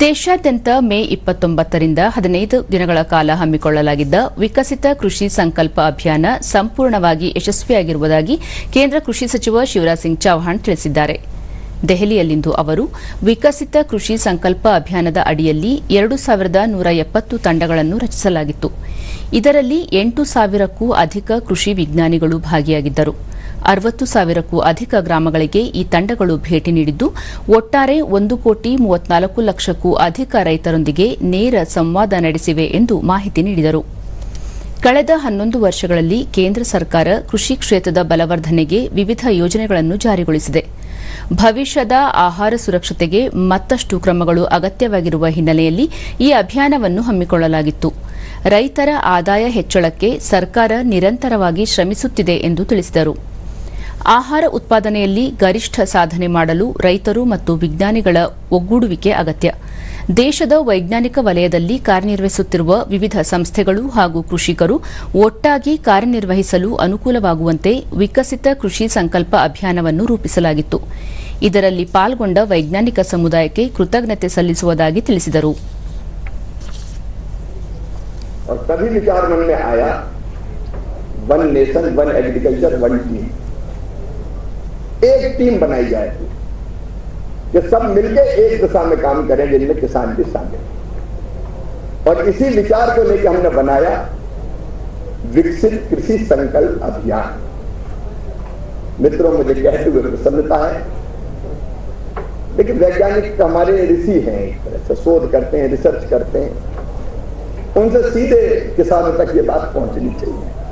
ದೇಶಾದ್ಯಂತ ಮೇ ಇಪ್ಪತ್ತೊಂಬತ್ತರಿಂದ ಹದಿನೈದು ದಿನಗಳ ಕಾಲ ಹಮ್ಮಿಕೊಳ್ಳಲಾಗಿದ್ದ ವಿಕಸಿತ ಕೃಷಿ ಸಂಕಲ್ಪ ಅಭಿಯಾನ ಸಂಪೂರ್ಣವಾಗಿ ಯಶಸ್ವಿಯಾಗಿರುವುದಾಗಿ ಕೇಂದ್ರ ಕೃಷಿ ಸಚಿವ ಶಿವರಾಜ್ ಸಿಂಗ್ ಚೌಹಾಣ್ ತಿಳಿಸಿದ್ದಾರೆ. ದೆಹಲಿಯಲ್ಲಿಂದು ಅವರು ವಿಕಸಿತ ಕೃಷಿ ಸಂಕಲ್ಪ ಅಭಿಯಾನದ ಅಡಿಯಲ್ಲಿ ಎರಡು ಸಾವಿರದ ನೂರ ಎಪ್ಪತ್ತು ತಂಡಗಳನ್ನು ರಚಿಸಲಾಗಿತ್ತು. ಇದರಲ್ಲಿ ಎಂಟು ಸಾವಿರಕ್ಕೂ ಅಧಿಕ ಕೃಷಿ ವಿಜ್ಞಾನಿಗಳು ಭಾಗಿಯಾಗಿದ್ದರು. ಅರವತ್ತು ಸಾವಿರಕ್ಕೂ ಅಧಿಕ ಗ್ರಾಮಗಳಿಗೆ ಈ ತಂಡಗಳು ಭೇಟಿ ನೀಡಿದ್ದು, ಒಟ್ಟಾರೆ ಒಂದು ಕೋಟಿ ಮೂವತ್ನಾಲ್ಕು ಲಕ್ಷಕ್ಕೂ ಅಧಿಕ ರೈತರೊಂದಿಗೆ ನೇರ ಸಂವಾದ ನಡೆಸಿವೆ ಎಂದು ಮಾಹಿತಿ ನೀಡಿದರು. ಕಳೆದ ಹನ್ನೊಂದು ವರ್ಷಗಳಲ್ಲಿ ಕೇಂದ್ರ ಸರ್ಕಾರ ಕೃಷಿ ಕ್ಷೇತ್ರದ ಬಲವರ್ಧನೆಗೆ ವಿವಿಧ ಯೋಜನೆಗಳನ್ನು ಜಾರಿಗೊಳಿಸಿದೆ. ಭವಿಷ್ಯದ ಆಹಾರ ಸುರಕ್ಷತೆಗೆ ಮತ್ತಷ್ಟು ಕ್ರಮಗಳು ಅಗತ್ಯವಾಗಿರುವ ಹಿನ್ನೆಲೆಯಲ್ಲಿ ಈ ಅಭಿಯಾನವನ್ನು ಹಮ್ಮಿಕೊಳ್ಳಲಾಗಿತ್ತು. ರೈತರ ಆದಾಯ ಹೆಚ್ಚಳಕ್ಕೆ ಸರ್ಕಾರ ನಿರಂತರವಾಗಿ ಶ್ರಮಿಸುತ್ತಿದೆ ಎಂದು ತಿಳಿಸಿದರು. ಆಹಾರ ಉತ್ಪಾದನೆಯಲ್ಲಿ ಗರಿಷ್ಠ ಸಾಧನೆ ಮಾಡಲು ರೈತರು ಮತ್ತು ವಿಜ್ಞಾನಿಗಳ ಒಗ್ಗೂಡುವಿಕೆ ಅಗತ್ಯ ದೇಶದ ವೈಜ್ಞಾನಿಕ ವಲಯದಲ್ಲಿ ಕಾರ್ಯನಿರ್ವಹಿಸುತ್ತಿರುವ ವಿವಿಧ ಸಂಸ್ಥೆಗಳು ಹಾಗೂ ಕೃಷಿಕರು ಒಟ್ಟಾಗಿ ಕಾರ್ಯನಿರ್ವಹಿಸಲು ಅನುಕೂಲವಾಗುವಂತೆ ವಿಕಸಿತ ಕೃಷಿ ಸಂಕಲ್ಪ ಅಭಿಯಾನವನ್ನು ರೂಪಿಸಲಾಗಿತ್ತು ಇದರಲ್ಲಿ ಪಾಲ್ಗೊಂಡ ವೈಜ್ಞಾನಿಕ ಸಮುದಾಯಕ್ಕೆ ಕೃತಜ್ಞತೆ ಸಲ್ಲಿಸುವುದಾಗಿ ತಿಳಿಸಿದರು और तभी विचार मन में आया one nation one agriculture one team एक टीम बनाई जाए। कि सब मिलके एक दिशा में काम करें, जिनमें किसान भी शामिल और इसी विचार को लेकर हमने बनाया विकसित कृषि संकल्प अभियान। मित्रों, मुझे कहते हुए प्रसन्नता है, लेकिन वैज्ञानिक हमारे ऋषि हैं तरह से शोध करते हैं, रिसर्च करते हैं। उनसे सीधे किसानों तक ये बात पहुंचनी चाहिए।